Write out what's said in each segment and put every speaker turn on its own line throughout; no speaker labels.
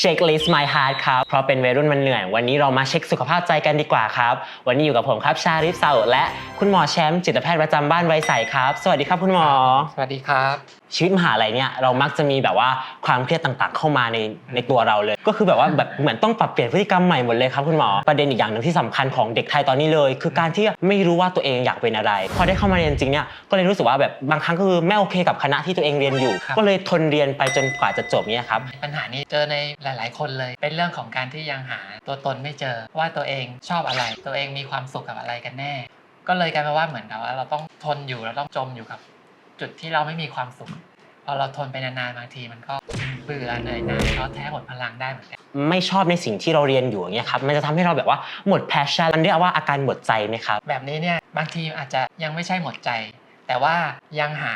Shake List My Heart ครับเพราะเป็นวัยรุ่นมันเหนื่อย วันนี้เรามาเช็คสุขภาพใจกันดีกว่าครับ วันนี้อยู่กับผมครับชาริฟเซาและคุณหมอแชมป์จิตแพทย์ประจำบ้านไวใสครับ สวัสดีครับคุณหมอ
สวัสดีครับ
ชีวิตมหาลัยเนี่ยเรามักจะมีแบบว่าความเครียดต่างๆ เข้ามาในในตัวเราเลย ก็คือแบบว่าแบบเหมือนต้องปรับเปลี่ยนพฤติกรรมใหม่หมดเลยครับคุณหมอประเด็นอีกอย่างหนึ่งที่สำคัญของเด็กไทยตอนนี้เลย คือการที่ไม่รู้ว่าตัวเองอยากเป็นอะไร พอได้เข้ามาเรียนจริงเนี่ยก็เลยรู้สึกว่าแบบบางครั้งก็คือไม่โอเคกับคณะที่ตัวเองเรียนอยู่
ครับ
ก็เลยทนเรียนไปจนกว่าจะจบเนี่ยครับ
ปัญหานี้เจอในหลาย ๆ คนเลย เป็นเรื่องของการที่ยังหาตัวตนไม่เจอว่าตัวเองชอบอะไร ตัวเองมีความสุขกับอะไรกันแน่ ก็เลยกลายเป็นว่าเหมือนกับว่าเราต้องทนอยู่เราต้องจมอยู่กับ จุดที่เราไม่มีความสุข พอเราทนไปนานๆบางทีมันก็เบื่อเหนื่อยหน่ายท้อแท้หมดพลังได้เหมือนกัน
ไม่ชอบในสิ่งที่เราเรียนอยู่อย่างเงี้ยครับมันจะทำให้เราแบบว่าหมด passion มันเรียกว่าอาการหมดใจไหมครับ
แบบนี้เนี่ยบางทีอาจจะยังไม่ใช่หมดใจ แต่ว่ายังหา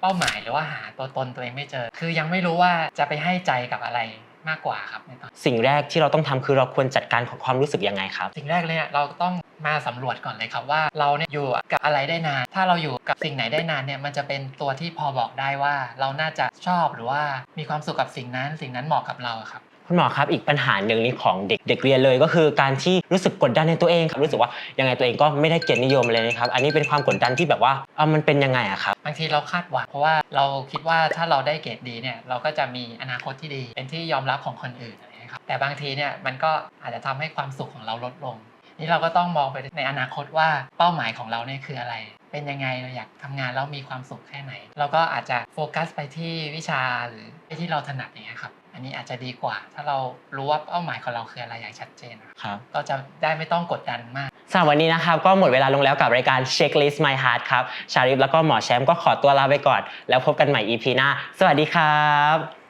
เป้าหมายหรือว่าหาตัวตนตัวเองไม่เจอ คือยังไม่รู้ว่าจะไปให้ใจกับอะไรมากกว่าครับในตอน
สิ่งแรกที่เราต้องทำคือเราควรจัดการของความรู้สึกยังไงครับ
สิ่งแรกเลยเนี่ยเราต้อง มาสำรวจก่อนเลยครับว่าเราเนี่ยอยู่กับอะไรได้นาน ถ้าเราอยู่กับสิ่งไหนได้นานเนี่ยมันจะเป็นตัวที่พอบอกได้ว่าเราน่าจะชอบหรือว่ามีความสุขกับสิ่งนั้น สิ่งนั้นเหมาะกับเราอะครับ
คุณหมอครับอีกปัญหาหนึ่งนี้ของเด็กเด็กเรียนเลย ก็คือการที่รู้สึกกดดันในตัวเองครับรู้สึกว่ายังไงตัวเองก็ไม่ได้เกียรตินิยมเลยนะครับอันนี้เป็นความกดดันที่แบบว่าเออมันเป็นยังไงอะครับ
บางทีเราคาดหวังเพราะว่าเราคิดว่าถ้าเราได้เกรดดีเนี่ยเราก็จะมีอนาคตที่ดี เป็นที่ยอมรับของคนอื่นอะไรอย่างเงี้ยครับแต่บางทีเนี่ยมันก็อาจจะทำให้ความสุขของเราลดลง นี่เราก็ต้องมองไปในอนาคตว่าเป้าหมายของเราเนี่ยคืออะไร เป็นยังไงเราอยากทำงานแล้วมีความสุขแค่ไหน เราก็อาจจะโฟกัสไปที่วิชาหรือไปที่เราถนัดอย่างเงี้ยครับอันนี้อาจจะดีกว่า ถ้าเรารู้ว่าเป้าหมายของเราคืออะไรอย่างชัดเจนนะครับ
ครับ
ก็จะได้ไม่ต้องกดดันมาก
สำหรับวันนี้นะครับก็หมดเวลาลงแล้วกับรายการ Checklist My Heart ครับชาริฟแล้วก็หมอแชมป์ก็ขอตัวลาไปก่อน แล้วพบกันใหม่ EP หน้า สวัสดีครับ